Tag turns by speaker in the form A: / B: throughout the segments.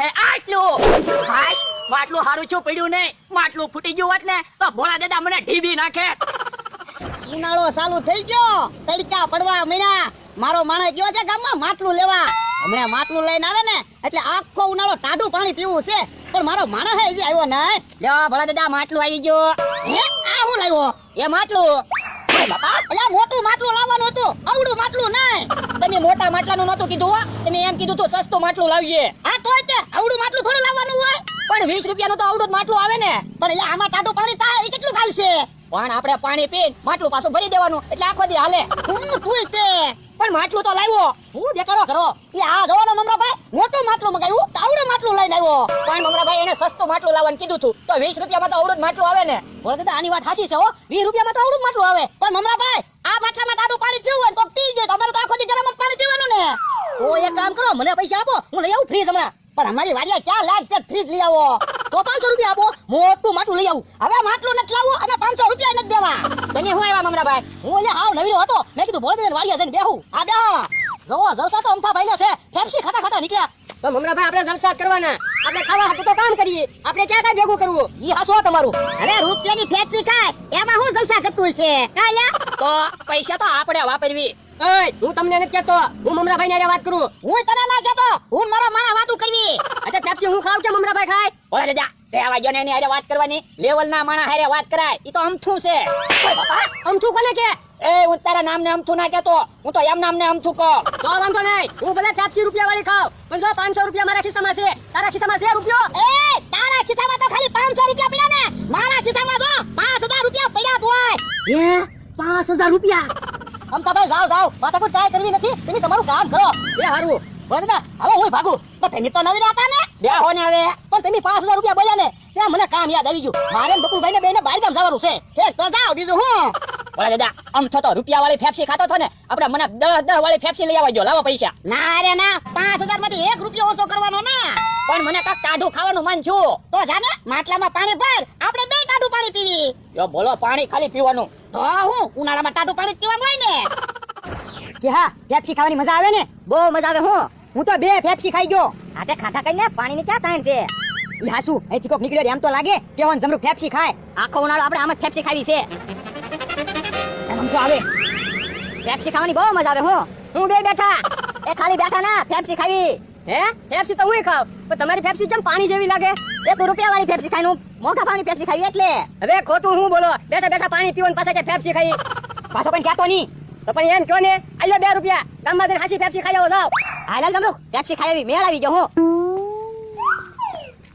A: હે આટલું? ભાઈ માટલું હારું છું પડ્યું નહીં. માટલું ફૂટી ગયું હોત ને તો ભોળા દાદા મને ઢીબી નાખે.
B: ઉનાળો ચાલુ થઈ ગયો. તડકા પડવા મહિના મારો માણસ ગયો છે ગામમાં માટલું લેવા. હમણાં માટલું લઈને આવે ને એટલે આખો ઉનાળો ટાઢું પાણી પીવું છે. પણ મારો માણસ હજી આવ્યો નહીં.
A: લ્યો ભોળા દાદા માટલું આવી ગયો.
B: હે આ હું લાવ્યો?
A: એ માટલું? બાપા.
B: એટલે મોટું માટલું લાવવાનું હતું. આવડું માટલું નહીં.
A: તમે મોટા માટલાનું નહોતું કીધું હો. તમે એમ કીધું તો સસ્તું માટલું લાવજે.
B: હા તોય તે. આવડું માટલું થોડું લાવવાનું હોય.
A: પણ વીસ રૂપિયાનું તો આવડું માટલું આવે ને.
B: પણ એટલે આમાં ટાઢું પાણી થાય એ કેટલું ખાલશે
A: પણ આપણે પાણી પીને માટલું પાછું ભરી દેવાનું. એટલે આખો દી હાલે.
B: હું તુંય તે.
A: પણ માટલું તો લાવ્યો.
B: હું દેખાડો કરો એ આ જોવો ને મમરાભાઈ મોટું માટલું મગાવ્યું તો માટલું લઈને આવ્યો.
A: પણ મમરાભાઈ એને સસ્તું માટલું લાવવાનું કીધું હતું તો વીસ રૂપિયામાં તો અવડું માટલું આવે ને.
B: બોલો દાદા આની વાત હાચી છે હો. વીસ રૂપિયામાં તો આવડું જ માટલું આવે. પણ મમરાભાઈ આ માટલામાં ટાઢું પાણી જેવું હોય તો પી જાય તો અમારે તો આખો દી ગરમ પાણી પીવાનું ને. તો એક કામ કરો મને પૈસા આપો હું લઈ આવું ફ્રીજ હમણાં. પણ અમારી વાડિયા ક્યાં લાગશે ફ્રીજ લઈ આવો? તો 500 રૂપિયા આપો મોટું માટલું લઈ આવું. હવે માટલું નથી લાવવું અને 500 રૂપિયા
A: તમે હું આવ્યા મમરાભાઈ?
B: હું એટલે હાવ નવીરો હતો. મેં કીધું બોલ દે વાડિયા જઈને બેહું. આ બેહો. જોવો જલસા તો અમથા ભાઈના છે. ફેફસી ખાતા ખાતા નીકળ્યા.
A: તો મમરાભાઈ આપણે જલસા કરવાના. આપણે ખાવા હાટુ તો કામ કરીએ. આપણે ક્યાં કાંઈ ભેગું કરવું?
B: ઈ હાસો તમારું. અરે રૂપિયાની ફેક્ટરી ખાય. એમાં હું જલસા કરતું છે કાલ્યા
A: તો પૈસા તો આપણે વાપરવી. ઓય હું તમને નથી કહેતો. હું મમરાભાઈ ને વાત કરું.
B: હું તને ના કહેતો. હું મારા માણા વાતું કરવી.
A: અચ્છા પેપ્સી હું ખાવ કે મમરાભાઈ ખાય? ઓલા દાદા બે વાગ્યો ને એની હારે વાત કરવાની. લેવલ ના માણા હારે વાત કરાય. ઈ તો અમથું છે. અમથું કોને કે એ હું તારા નામ ને અમથું ના કેતો. હું તો એમ નામ ને અમથું કહો. તો વાંધો નહીં. હું ભલે પેપ્સી રૂપિયા વાળી ખાવ પણ જો 500 રૂપિયા મારા ખિસ્સામાં છે. તારા ખિસ્સામાં છે રૂપિયો?
B: એ તારા ખિસ્સામાં તો ખાલી 500 રૂપિયા પડ્યા ને. મારા ખિસ્સામાં જો 5000 રૂપિયા પડ્યા તોય એ પાંચ હજાર રૂપિયા? આમ તો ભાઈ જાઓ જાઓ માથા કોઈ ટ્રાય કરવી નથી. તમે તમારું કામ કરો.
A: એ હારું.
B: બોલ હવે હું ભાગું. પણ તમે તો નવી હતા ને?
A: બે. હો ને હવે?
B: પણ તમે 5000 રૂપિયા બોલ્યા ને ત્યાં મને કામ યાદ આવી ગયું. મારે બકુલભાઈ ને બેને બહાર ગામ જવાનું છે. ઠીક તો જાઓ બીજું હું?
A: ઓલા દાદા અમથો તો રૂપિયા વાળી ફેપ્સી ખાતો હતો ને આપણે મને દસ દસ વાળી ફેપ્સી લઈ આવજો લાવો પૈસા.
B: ના રે ના 5000 માંથી એક રૂપિયો ઓછો કરવાનો ના.
A: પણ મને કાક ટાઢું ખાવાનું મન છું
B: તો જાને માટલામાં પાણી ભર. આપણે બે ટાઢું પાણી પીવી.
A: જો બોલો પાણી ખાલી પીવાનું.
B: તો હું ઉનાળામાં ટાઢું પાણી પીવાનું હોય ને.
A: કે હા પેપ્સી ખાવાની મજા આવે ને? બહુ મજા આવે હું. હું તો બે પેપ્સી ખાઈ ગયો.
B: હાથે ખાધા કઈને પાણીની ક્યાં તાણ છે?
A: ઈ હાસુ અહીંથી કોક નીકળ્યો એમ તો લાગે કે જમરૂ પેપ્સી ખાય. આખો ઉનાળો આપણે આમ જ પેપ્સી ખાવી છે. એમ તો આવે. પેપ્સી ખાવાની બહુ મજા આવે હું. હું બે બેઠા. એ ખાલી બેઠા ના પેપ્સી ખાવી. હે? પેપ્સી તો હું ખાવ. પણ તમારી પેપ્સી જેમ પાણી જેવી લાગે? એ તો રૂપિયા વાળી પેપ્સી ખાઈ મોટા પાણી પેપ્સી ખાવી એટલે. હવે ખોટું હું બોલો? બેઠા બેઠા પાણી પીવો ને પાછા કે પેપ્સી ખાઈ? પાછો પણ કહેતો નહીં. તો પણ એમ કહો ને આલ્યો બે રૂપિયા. ગામમાં જઈને હાસી પેપ્સી ખાઈ આવો જાવ હાલ જમરૂ પેપ્સી ખાઈ આવી મેળ આવી ગયો હું.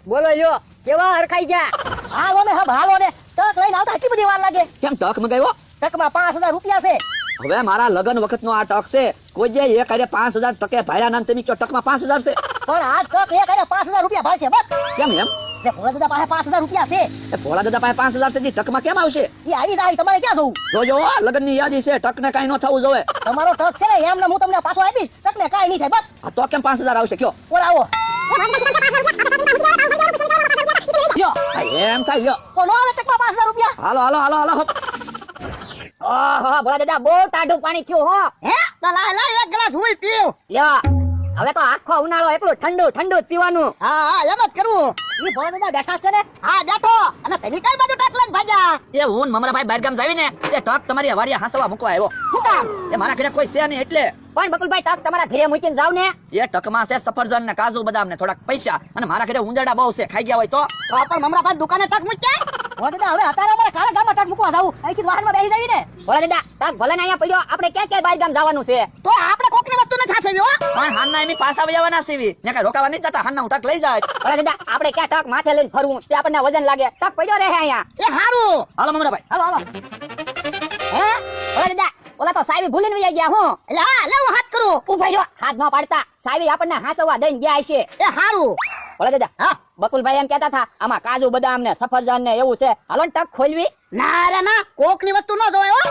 A: બોલો લ્યો કેવા હરખાઈ ગયા?
B: હાલો ને હા હાલો ને. તક લઈને આવતા કેટલી બધી વાર લાગે?
C: કેમ તક મગાવ્યો?
B: તકમાં પાંચ હજાર રૂપિયા છે.
C: હવે મારા લગન વખતનો આ ટક છે. કોઈ જે એક હારે પાંચ હજાર ટકે ભાડ્યા ના તમે કયો ટકમાં પાંચ હજાર છે.
B: પણ આ ટક એક અને પાંચ હજાર રૂપિયા ભાઈ છે બસ.
C: કેમ એમ?
B: તે ભોળા દાદા પાસે પાંચ હજાર રૂપિયા છે.
C: એ ભોળા દાદા પાસે પાંચ હજાર છે જી ટકમાં કેમ આવશે?
B: એ આવી જાય તમારે ક્યાં જવું?
C: જોજો લગ્નની યાદી છે ટક ને કઈ ન થવું જોવે
B: તમારો ટક છે ને એમને હું તમને પાછો આપીશ. ટક ને કઈ નહીં થાય બસ.
C: આ તો કેમ પાંચ હજાર આવશે? કયો?
B: ઓર આવો.
C: એમ થાય યો
B: તો નો આવે ટકમાં પાંચ હજાર રૂપિયા.
C: હાલો હાલો હાલો હાલો.
A: ઓહો ભોળા દાદા બહુ ટાઢું પાણી થયું હો.
B: હે? તો લા લા એક ગ્લાસ હું પીવ
A: લ્યો. હવે તો આખો ઉનાળો એકલું ઠંડુ ઠંડુ જ પીવાનું.
B: હા હા એમ જ કરવું ઈ ભોળા દાદા બેઠા છે ને? હા બેઠો. અને તમે કઈ બાજુ ટક લઈને ભાગ્યા
C: એ હું મમરાભાઈ બહાર ગામ જાવી તે ટક તમારી વાડિયા હાંસવા મૂકવા આવ્યો.
B: શું કામ
C: એ મારા ઘરે કોઈ છે નહીં એટલે.
A: પણ બકુલભાઈ ટક તમારા ઘરે મૂકીને જાવ ને.
C: એ ટકમાં છે સફરજન ને કાજુ બદામ ને થોડાક પૈસા. અને મારા ઘરે ઉંદરડા બહુ છે. ખાઈ ગયા હોય તો?
B: તો પણ મમરાભાઈ પાસે દુકાને ટક મૂક્યા ભોળા દાદા હવે અત્યારે અમારે કાળા ગામમાં ટક મૂકવા જાવું. અહીંથી વાહનમાં બેસી જાવી ને
A: ભોળા દાદા ટક ભલે ને અહીંયા પડ્યો આપણે ક્યાં ક્યાં બહાર ગામ જવાનું છે?
B: તો આપણે કોકની વસ્તુ નથી સાચવી હો.
C: પણ હાનના એમની પાછા વજાવાના સીવી. ને કઈ રોકાવા નહીં જતા હાનના હું ટક લઈ જાય.
A: ભોળા દાદા આપણે ક્યાં તક માથે લઈને ફરવું? તે આપણને વજન લાગે. તક પડ્યો રહે અહીંયા.
B: એ હારું.
C: હાલો મમરાભાઈ
B: હાલો હાલો.
A: હે? ભોળા દાદા ઓલા તો સાહેબ ભૂલીને વહી ગયા હું.
B: એટલે હા લે હું હાથ કરું.
A: ઊભા રહ્યો હાથ ન પાડતા. સાહેબ આપણને હાંસવા દઈને ગયા છે
B: એ હારું.
A: ભોળા દાદા
B: હા.
A: બકુલભાઈ એમ કહેતા હતા આમાં કાજુ બદામ ને સફરજન ને એવું છે. હાલો ને ટક ખોલવી.
B: ના રે ના કોકની વસ્તુ ન જોવે હો.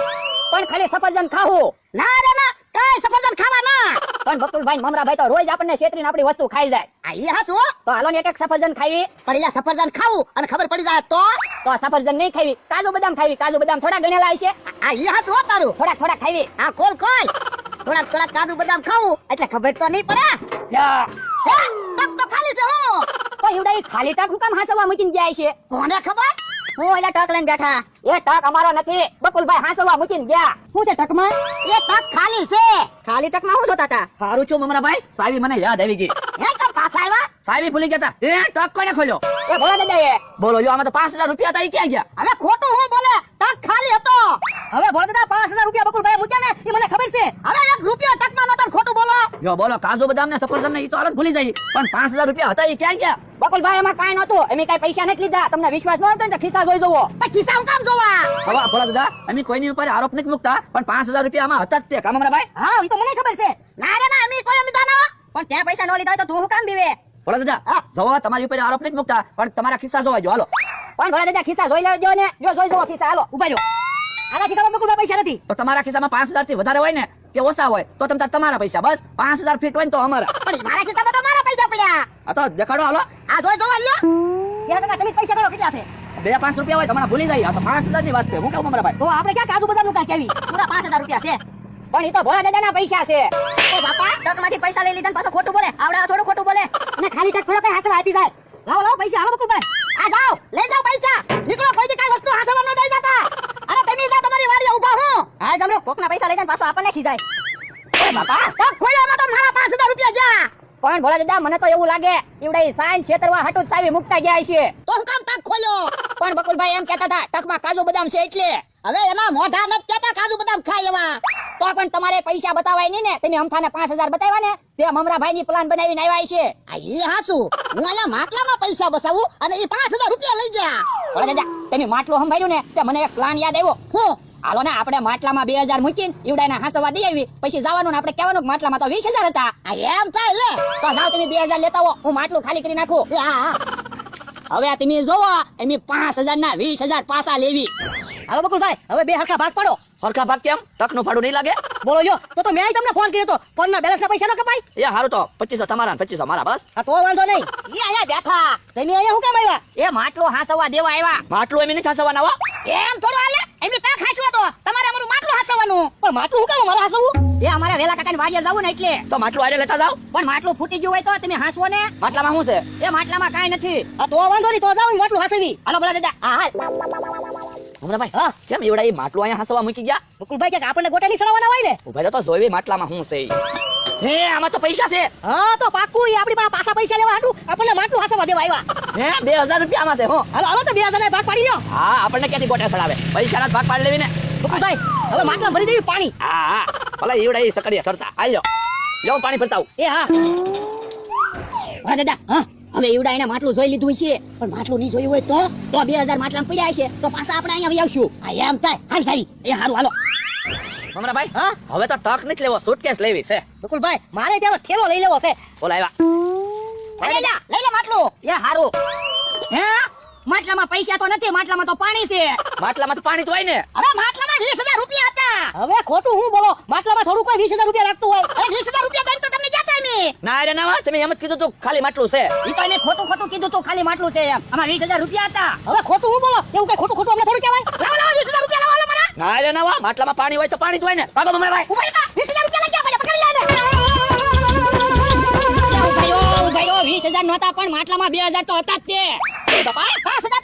A: પણ ખાલી સફરજન ખાવું.
B: ના રે ના કાઈ સફરજન ખાવા ના.
A: પણ બકુલભાઈ મમરાભાઈ તો રોજ આપણને છેતરીને આપણી વસ્તુ ખાઈ જાય.
B: આ ઈ હાસુ હો.
A: તો હાલો ને એક એક સફરજન ખાવી
B: પણ એલા સફરજન ખાવું અને ખબર પડી જાય તો?
A: તો સફરજન નહીં ખાવી કાજુ બદામ ખાવી કાજુ બદામ થોડા ગણેલા છે
B: આ ઈ હાસુ તારું?
A: થોડા થોડા ખાવી
B: આ કોલ કોલ. થોડાક થોડાક કાજુ બદામ ખાવું. એટલે ખબર તો નહીં પડે. તો ખાલી છે હું.
A: એ ખાલી ટાક હું કામ હાસવા મૂકીને જાય છે?
B: કોને ખબર?
A: હું એટલે ટક લઈને બેઠા. એ ટક અમારો નથી. બકુલભાઈ હાંસવા મૂકીને ગયા. શું છે ટકમાં
B: એ ટક ખાલી છે.
A: ખાલી ટકમાં હું જોતા હતા?
C: સારું છું મમરાભાઈ. સાહેબી મને યાદ આવી ગઈ.
B: હે તો પાસ આવ્યા?
C: સાહેબી ભૂલી ગયા હતા. એ ટક કોને ખોલ્યો?
A: એ ભોળા દાદા એ
C: બોલો જો આમાં તો પાંચ હજાર રૂપિયા હતા એ ક્યાં ગયા?
B: હવે ખોટું હું બોલે? ટક ખાલી હતો.
A: હવે ભોળા દાદા પાંચ હજાર રૂપિયા બકુલભાઈ મૂક્યા ને એ મને ખબર છે.
B: હવે એક રૂપિયા તકમાં નતો ખોટું બોલો.
C: જો બોલો કાજુ બદામ ને સફરજન ને એ તો હાલત ભૂલી જાય. પણ પાંચ હજાર રૂપિયા હતા એ ક્યાં ગયા?
A: બકુલભાઈ એમાં કાંઈ નતું એમ કાંઈ પૈસા નથી લીધા. તમને વિશ્વાસ ન હતો ને ખિસ્સા જોઈ
B: પણ ખિસ્સા હું કામ જોવા?
C: હવે ભોળા દાદા અમે કોઈની ઉપર આરોપ નથી મૂકતા પણ પાંચ હજાર રૂપિયા આમાં હતા જ તે. કામ ભાઈ?
A: હા એ તો મને ખબર છે.
B: ના રે ના અમે કોઈ લીધા ના
A: પણ ત્યાં પૈસા ન લીધા તો તું હું કામ બીવે?
C: ભોળા દાદા જવા તમારી ઉપર આરોપ નથી મૂકતા પણ તમારા ખિસ્સા જોવા જો. હાલો.
A: પણ ભોળા દાદા ખિસ્સા જોઈ લેજો ને. જો જોઈ જુઓ ખિસ્સા. હાલો ઊભા રહ્યો આના ખિસ્સામાં બકુલભાઈ પૈસા નથી.
C: તો તમારા ખિસ્સામાં પાંચ હજારથી વધારે હોય ને કે ઓછા હોય તો તમે તમારા પૈસા બસ. પાંચ હજાર ફીટ હોય ને તો અમારા.
B: પણ મારા ખિસ્સામાં તો મારા પૈસા પડ્યા.
C: આ તો દેખાડો હાલો.
B: આ જો જો હાલો.
A: ત્યાં કાકા તમે પૈસા કરો કેટલા છે?
C: બે પાંચ રૂપિયા હોય તમારા ભૂલી જાય. આ તો પાંચ હજારની વાત છે. હું કેવું મમરાભાઈ
A: તો આપણે ક્યાં કાજુ બદામનું કાંઈ કેવી પૂરા પાંચ હજાર રૂપિયા છે. પણ એ તો ભોળા દાદાના પૈસા છે.
B: ઓ બાપા
A: ટકમાંથી પૈસા લઈ લીધા પાછો ખોટું બોલે. આવડે થોડું ખોટું બોલે. અને ખાલી ટક થોડો કઈ હાસવા આપી જાય. લાવો લાવો પૈસા. હાલો બકુલભાઈ.
B: આ જાઓ લઈ જાઓ પૈસા. નીકળો કોઈ દી કઈ વસ્તુ હાથમાં ન દઈ જતા અરે તમે જા તમારી વાડીએ ઊભા હું
A: હા જમરો કોકના પૈસા લઈ જાય
B: એ બાપા. તો ખોયામાં તો મારા પાંચ હજાર રૂપિયા જા
A: પણ ભોળા દાદા મને તો એવું લાગે એવડે સાયન્સ છેતરવા હાટું સાવી મુકતા ગયા છે
B: તો હું કામ તક ખોલ્યો?
A: પણ બકુલભાઈ એમ કહેતા હતા ટકમાં કાજુ બદામ છે એટલે.
B: હવે એના મોઢા નથી કહેતા કાજુ બદામ ખાઈ લેવા
A: તો પણ તમારે પૈસા બતાવાય નહીં ને તમે પાંચ હજાર બતાવ્યા ને તે મમરાભાઈ ની પ્લાન બનાવીને આવ્યા છે
B: આ ઈ હાસુ. હું અહીંયા માટલામાં પૈસા બસાવું અને એ પાંચ હજાર રૂપિયા લઈ ગયા.
A: ભોળા દાદા તમે માટલું સંભાળ્યું ને તે મને એક પ્લાન યાદ આવ્યો.
B: હું?
A: હાલો ને આપણે માટલામાં બે હજાર મૂકીને ઈવડાને હાંસવા દઈ આવી. પછી જવાનું ને આપણે કહેવાનું કે માટલામાં તો વીસ હજાર હતા.
B: આ એમ થાય લે.
A: તો જાઓ તમે બે હજાર લેતા હો હું માટલું ખાલી કરી નાખું. હવે આ તમે જોવો એમ પાંચ હજાર ના વીસ હજાર પાસા લેવી. હાલો બકુલભાઈ હવે બે હરખા ભાગ પાડો.
C: હરખા ભાગ કેમ? તકનું ભાડું નહીં લાગે?
A: બોલો જો. તો તો મેં તમને ફોન કર્યો તો. ફોન ના બેલેન્સ ના પૈસા નો કપાય
C: એ હારું તો. પચીસો તમારા ને મારા બસ.
A: આ તો વાંધો નહીં.
B: ઈ અહીંયા બેઠા.
A: તમે અહીંયા હું કેમ આવ્યા? એ માટલું હાસવા દેવા આવ્યા.
C: માટલો એમ નહીં હાસવા હો.
B: એમ થોડું હાલે? એમ તક હાચવો તો તમારે અમારું માટલું હાસવાનું
A: પણ માટલું હું કેમ મારે હાસવું? એ અમારે વેલા કાકાની વાડીએ જવું ને એટલે.
C: તો માટલું આરે લેતા જાવ
A: પણ માટલું ફૂટી ગયું હોય તો તમે હાસવો ને.
C: માટલામાં શું છે?
A: એ માટલામાં કાંઈ નથી. આ તો વાંધો નહીં તો જાવ માટલું હાસવી. હાલો બોલા દાદા.
B: હા હાલ
C: હમણાં ભાઈ કેમ એવડા એ માટલું અહીંયા હસવા મૂકી ગયા?
A: બકુલભાઈ ક્યાંક આપણને ગોટાની સડાવવાના હોય ને?
C: ઊભા તો જોઈ માટલામાં શું છે. હે આમાં તો પૈસા છે.
A: હા તો પાક્કું ઈ આપણી પાસે પૈસા લેવા હાટું. આપણને માટલું હસવા દેવા આવ્યા.
C: હે બે હજાર રૂપિયામાં છે હો.
A: હાલો હાલો તો બે હજાર ભાગ પાડી લ્યો.
C: હા આપણને ક્યાંથી ગોટા સડાવે પૈસાના ભાગ પાડી લેવી ને.
A: હવે માટલા ભરી દેવી પાણી.
C: હા હા. ભલે એવડા એ સકડીયા સરતા હાલ્યો જાઓ પાણી ભરતા
A: એ હા. હા દાદા હા. હવે એવડા એને માટલું જોઈ લીધું છે.
B: પણ માટલું નહીં જોયું હોય તો
A: તો બે હજાર માટલા પડ્યા છે તો પાછા આપણે અહીંયા આવી આવશું.
B: આ એમ થાય. હાલ સારી
A: એ સારું હાલો.
C: મમરા ભાઈ
A: હા?
C: હવે તો ટક નથી લેવો સુટકેસ લેવી છે.
A: બકુલભાઈ મારે ત્યાં થેલો લઈ લેવો છે.
C: બોલા આવ્યા.
B: લઈ લે લઈ લે માટલું.
A: એ હારું. હે? માટલામાં પૈસા તો નથી માટલામાં તો પાણી છે.
C: માટલામાં તો પાણી તો હોય ને.
B: હવે માટલામાં વીસ હજાર રૂપિયા હતા.
A: હવે ખોટું હું બોલો? માટલામાં થોડું કોઈ વીસ હજાર રૂપિયા રાખતું હોય?
B: અરે વીસ હજાર રૂપિયા
C: ના રે ના તમે એમ જ કીધું તું ખાલી માટલું છે.
A: ઈ તો એને ખોટું ખોટું કીધું તું ખાલી માટલું છે એમ. આમાં વીસ હજાર રૂપિયા હતા. હવે ખોટું હું બોલો? એવું કઈ ખોટું ખોટું અમને થોડું કહેવાય?
B: લાવો લાવો વીસ હજાર રૂપિયા લાવો મારા
C: ના રે ના માટલામાં પાણી હોય તો પાણી જ હોય ને. ભાગો મમરા ભાઈ.
B: ઊભા રહો વીસ હજાર રૂપિયા લઈ જાઓ પકડી લે
A: વીસ હજાર નહોતા પણ માટલામાં બે હજાર તો હતા જ તે.
B: બાપા પાંચ હજાર તો લઈ ગયા